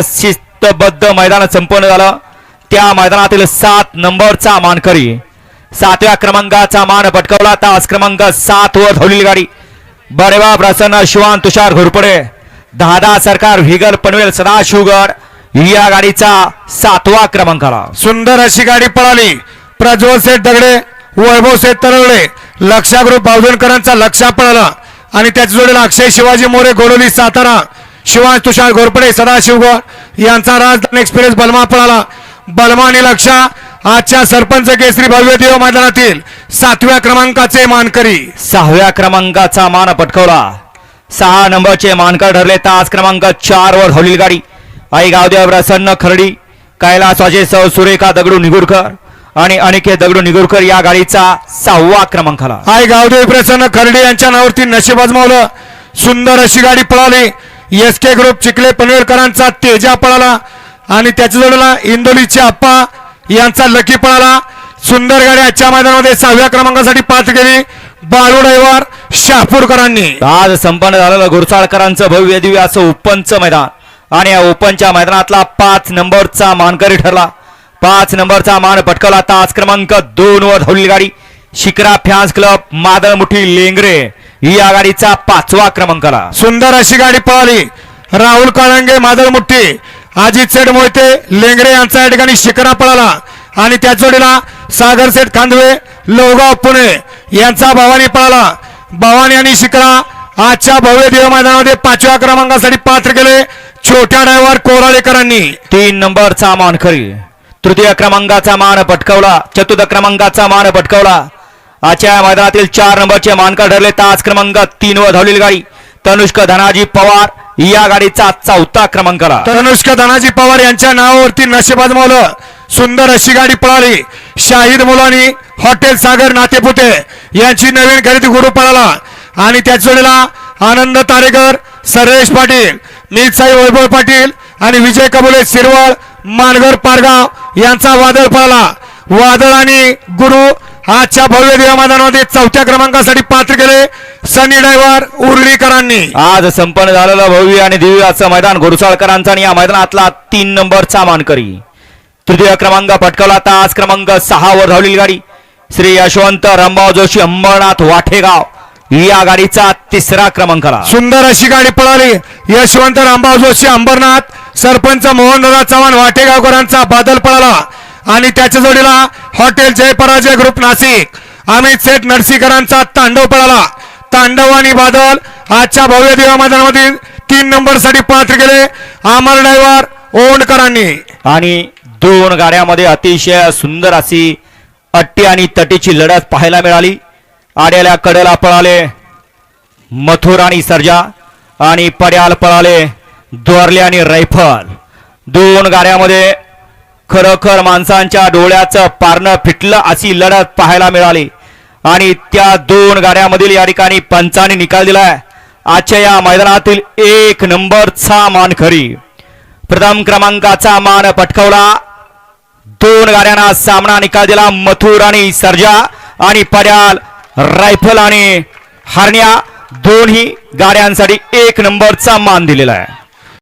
शिस्तबद्ध मैदान संपन्न झालं. त्या मैदानातील सात नंबरचा मानकरी सातव्या क्रमांकाचा मान पटकवला. तास क्रमांक सात वर धावलेली गाडी. बरेवा प्रसन्न शिवान तुषार घोरपडे. दादा सरकार व्हिगल पनवेल सदाशिवगड या गाडीचा सातवा क्रमांक आला. सुंदर अशी गाडी पळाली. प्रज्वल सेठ दगडे वैभव सेठ तरवडे लक्षा ग्रुप बावधनकरांचा लक्षा पळाला. आणि त्याच्या जोडीला अक्षय शिवाजी मोरे गोडोली सातारा शिवाज तुषार घोरपडे सदाशिवगड यांचा राजधानी एक्सप्रेस बलमा पळाला. बलमा आणि लक्षा आजच्या सरपंच केसरी भव्य देव मैदानातील सातव्या क्रमांकाचे मानकरी. सहाव्या क्रमांकाचा मान पटकावला. सहा नंबरचे मानकर ठरले तास क्रमांक चार वर धावलेली गाडी. आई गावदेव प्रसन्न खरडी कैलास वाजे सौ सुरेखा दगडू निगुरकर आणि अनिकेत दगडू निगुरकर या गाडीचा सहावा क्रमांक आला आई गावदेवी प्रसन्न खर्डे यांच्या नावावरती नशीब आजमावलं सुंदर अशी गाडी पळाली. एस के ग्रुप चिखले पनवेलकरांचा तेजा पळाला आणि त्याच्या जोडीला इंदोलीचे आप्पा यांचा लकी पळाला. सुंदर गाडी आजच्या मैदानामध्ये सहाव्या क्रमांकासाठी पाच गेली बाळू रविवार शहापूरकरांनी. आज संपन्न झालेलं घुरसाळकरांचं भव्य दिव्य असं ओपनचं मैदान. आणि या ओपनच्या मैदानातला पाच नंबरचा मानकरी ठरला. पाच नंबरचा मान पटकवला. तास क्रमांक दोन वर धावली गाडी. Shikra fans club Madalmuthi Lengare. या गाडीचा पाचवा क्रमांक आला. सुंदर अशी गाडी पळाली राहुल काळंगे मादळमुठ्ठी अजित सेठ मोहिते लेंगरे यांचा या ठिकाणी शिकरा पळाला. आणि त्या जोडीला सागर सेठ खांदवे लोहगाव पुणे यांचा भवानी पळाला. भवानी आणि शिकरा आजच्या भव्य देव मैदानामध्ये पाचव्या क्रमांकासाठी पात्र केले छोट्या ड्रायव्हर कोराळेकरांनी. तीन नंबरचा मानकरी तृतीय क्रमांकाचा मान पटकावला. चतुर्थ क्रमांकाचा मान पटकावला. आजच्या मैदानातील चार नंबरचे मानकर ठरले. तास क्रमांक तीन वर धावलेली गाडी. तनुष्क धनाजी पवार या गाडीचा चौथा क्रमांक तनुष्क धनाजी पवार यांच्या नावावरती नशीब आजमावलं सुंदर अशी गाडी पळाली. शाहिद मुलानी हॉटेल सागर नातेपुते यांची नवीन खरेदी गुरु पळाला. आणि त्याच वेळेला आनंद तारेकर सरेश पाटील नीलसाई वैभव पाटील आणि विजय कबुले शिरवळ मानगर पारगाव यांचा वादळ पळाला. वादळ आणि गुरु आजच्या भव्य देवा मैदानामध्ये चौथ्या क्रमांकासाठी पात्र केले सनी ड्रायव्हर उर्लीकरांनी आज संपन्न झालेलं भव्य आणि दिव्य असं मैदान घोरसाळकरांचा आणि या मैदानातला तीन नंबरचा मानकरी. तृतीय क्रमांक पटकावला तास क्रमांक सहा वर धावलेली गाडी. श्री यशवंत रामभाऊ जोशी अंबरनाथ वाठेगाव. या गाडीचा तिसरा क्रमांक आला सुंदर अशी गाडी पळाली. यशवंत रामभाऊ जोशी अंबरनाथ सरपंच मोहनदादा चव्हाण वाटेगावकरांचा बादल पळाला. आणि त्याच्या जोडीला हॉटेल जय पराजय ग्रुप नाशिक. अमित सेठ नरसीकरांचा तांडव पळाला. तांडव आणि बादल आजच्या भव्य देवा मैदानामध्ये तीन नंबरसाठी पात्र केले अमर ड्रायव्हर ओंडकरांनी. आणि दोन गाड्यामध्ये अतिशय सुंदर अशी अट्टी आणि तटीची लढत पाहायला मिळाली. आड्याला कडेला पळाले मथुर आणि सर्जा आणि पड्याल पळाले द्वारले आणि रायफल दोन गाड्यामध्ये खरोखर माणसांच्या डोळ्याचं पारणं फिटलं अशी लढत पाहायला मिळाली. आणि त्या दोन गाड्यामधील या ठिकाणी पंचाने निकाल दिलाय. आजच्या या मैदानातील एक नंबरचा मान खरी. प्रथम क्रमांकाचा मान पटकवला. दोन गाड्यांना सामना निकाल दिला मथुर आणि सर्जा आणि पड्याल रायफल आणि हरण्या दोन्ही गाड्यांसाठी एक नंबरचा मान दिलेला आहे.